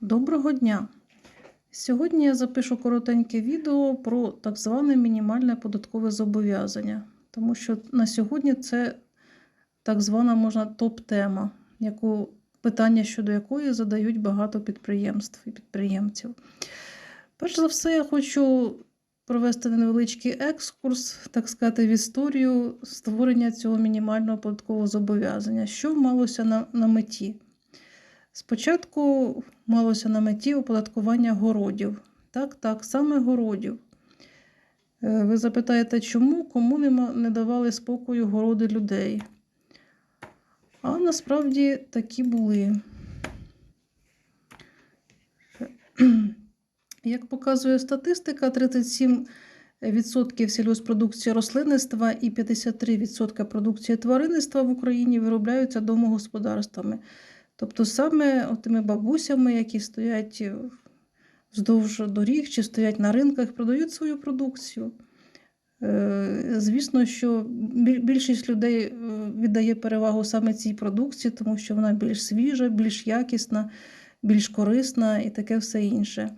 Доброго дня! Сьогодні я запишу коротеньке відео про так зване мінімальне податкове зобов'язання, тому що на сьогодні це так звана можна топ-тема, яку, питання щодо якої задають багато підприємств і підприємців. Перш за все, я хочу провести невеличкий екскурс, так сказати, в історію створення цього мінімального податкового зобов'язання, що малося на, на меті. Спочатку малося на меті оподаткування городів. Так, так, саме городів. Е, Ви запитаєте, чому кому не, давали спокою городи людей? А насправді такі були. Як показує статистика, 37% сільгоспродукції рослинництва і 53% продукції тваринництва в Україні виробляються домогосподарствами. Тобто саме тими бабусями, які стоять вздовж доріг чи стоять на ринках, продають свою продукцію. Е, Звісно, що більшість людей е, віддає перевагу саме цій продукції, тому що вона більш свіжа, більш якісна, більш корисна і таке все інше.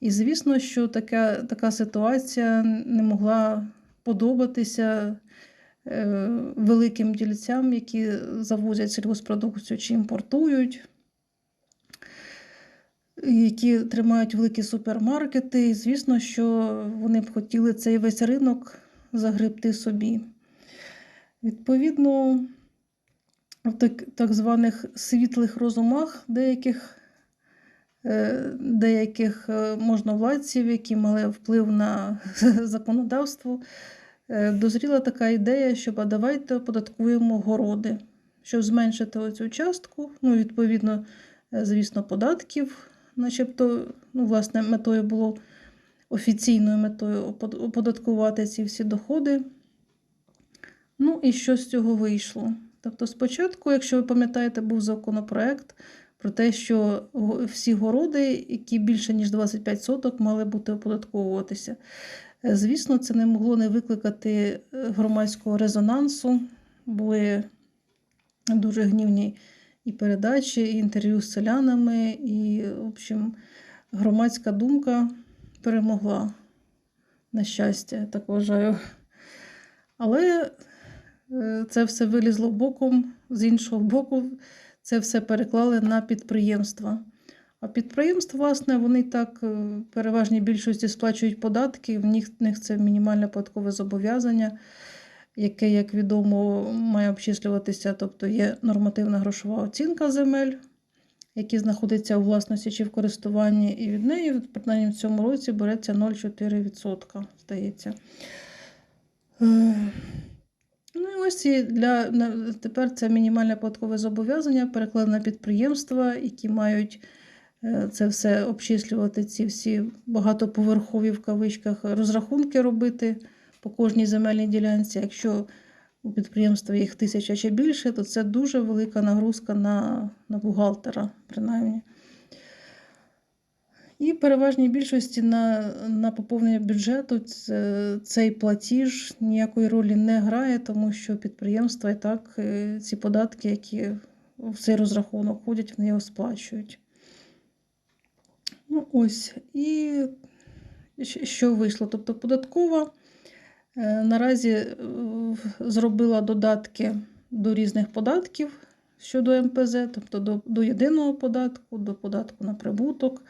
І звісно, що така, така ситуація не могла подобатися е, великим дільцям, які завозять сільгоспродукцію чи імпортують, які тримають великі супермаркети. І звісно, що вони б хотіли цей весь ринок загребти собі. Відповідно, в так, так званих світлих розумах деяких е, деяких е, можновладців, які мали вплив на законодавство, е, дозріла така ідея, що а давайте оподаткуємо городи, щоб зменшити оцю частку. Ну, відповідно, е, звісно, податків, начебто, ну, власне, метою було офіційною метою оподаткувати ці всі доходи. Ну і що з цього вийшло? Тобто, спочатку, якщо ви пам'ятаєте, був законопроект про те, що всі городи, які більше ніж 25 соток, мали бути оподатковуватися. Звісно, це не могло не викликати е, громадського резонансу. Були дуже гнівні і передачі, і інтерв'ю з селянами, і, в общем, громадська думка перемогла. На щастя, так вважаю. Але е, це все вилізло боком, з іншого боку, це все переклали на підприємства. А підприємства, власне, вони так е, в переважній більшості сплачують податки, в них, в них це мінімальне податкове зобов'язання, яке, як відомо, має обчислюватися, тобто є нормативна грошова оцінка земель, які знаходяться у власності чи в користуванні, і від неї, принаймні в цьому році, береться 0,4%, здається. Е, Ну і ось і для тепер це мінімальне податкове зобов'язання перекладено на підприємства, які мають це все обчислювати, ці всі багатоповерхові в кавичках розрахунки робити по кожній земельній ділянці. Якщо у підприємства їх тисяча чи більше, то це дуже велика нагрузка на, на бухгалтера, принаймні. І переважній більшості на, на поповнення бюджету цей платіж ніякої ролі не грає, тому що підприємства і так е, ці податки, які в цей розрахунок ходять, вони його сплачують. Ось. І що вийшло? Тобто податкова е, наразі е, зробила додатки до різних податків щодо МПЗ, тобто до, до єдиного податку, до податку на прибуток.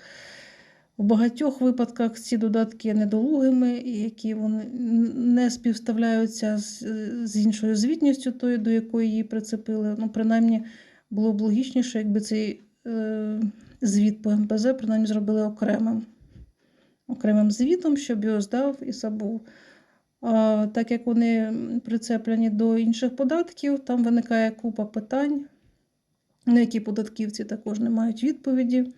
В багатьох випадках ці додатки є недолугими, які вони не співставляються з, з іншою звітністю, тою, до якої її прицепили. Ну, принаймні, було б логічніше, якби цей е, звіт по МПЗ принаймні зробили окремим, окремим звітом, щоб його здав і забув. А так як вони прицеплені до інших податків, там виникає купа питань, на які податківці також не мають відповіді.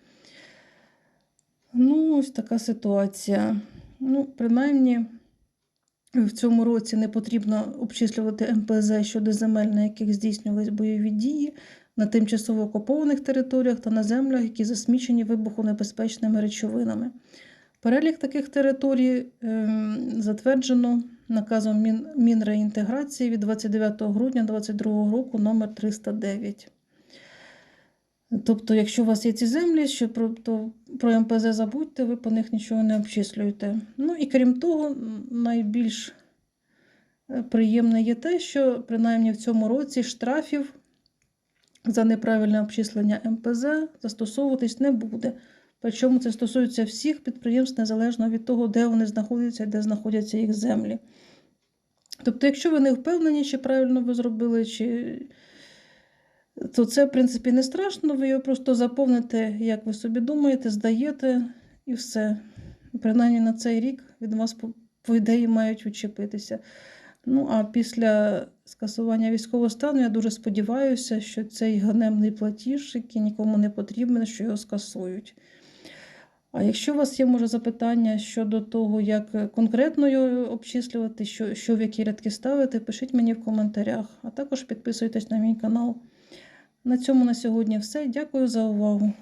Ну, ось така ситуація. Ну, принаймні, в цьому році не потрібно обчислювати МПЗ щодо земель, на яких здійснювались бойові дії, на тимчасово окупованих територіях та на землях, які засмічені вибухонебезпечними речовинами. Перелік таких територій ем, затверджено наказом Мін, Мінреінтеграції від 29 грудня 2022 року номер 309. Тобто, якщо у вас є ці землі, що про, то про МПЗ забудьте, ви по них нічого не обчислюєте. Ну і крім того, найбільш е, приємне є те, що принаймні в цьому році штрафів за неправильне обчислення МПЗ застосовуватись не буде. Причому це стосується всіх підприємств незалежно від того, де вони знаходяться, і де знаходяться їх землі. Тобто, якщо ви не впевнені, чи правильно ви зробили, чи... то це, в принципі, не страшно, ви його просто заповните, як ви собі думаєте, здаєте і все. Принаймні на цей рік від вас, по, ідеї, мають відчепитися. Ну, а після скасування військового стану я дуже сподіваюся, що цей ганебний платіж, який нікому не потрібен, що його скасують. А якщо у вас є, може, запитання щодо того, як конкретно його обчислювати, що, що в які рядки ставити, пишіть мені в коментарях, а також підписуйтесь на мій канал. На цьому на сьогодні все. Дякую за увагу.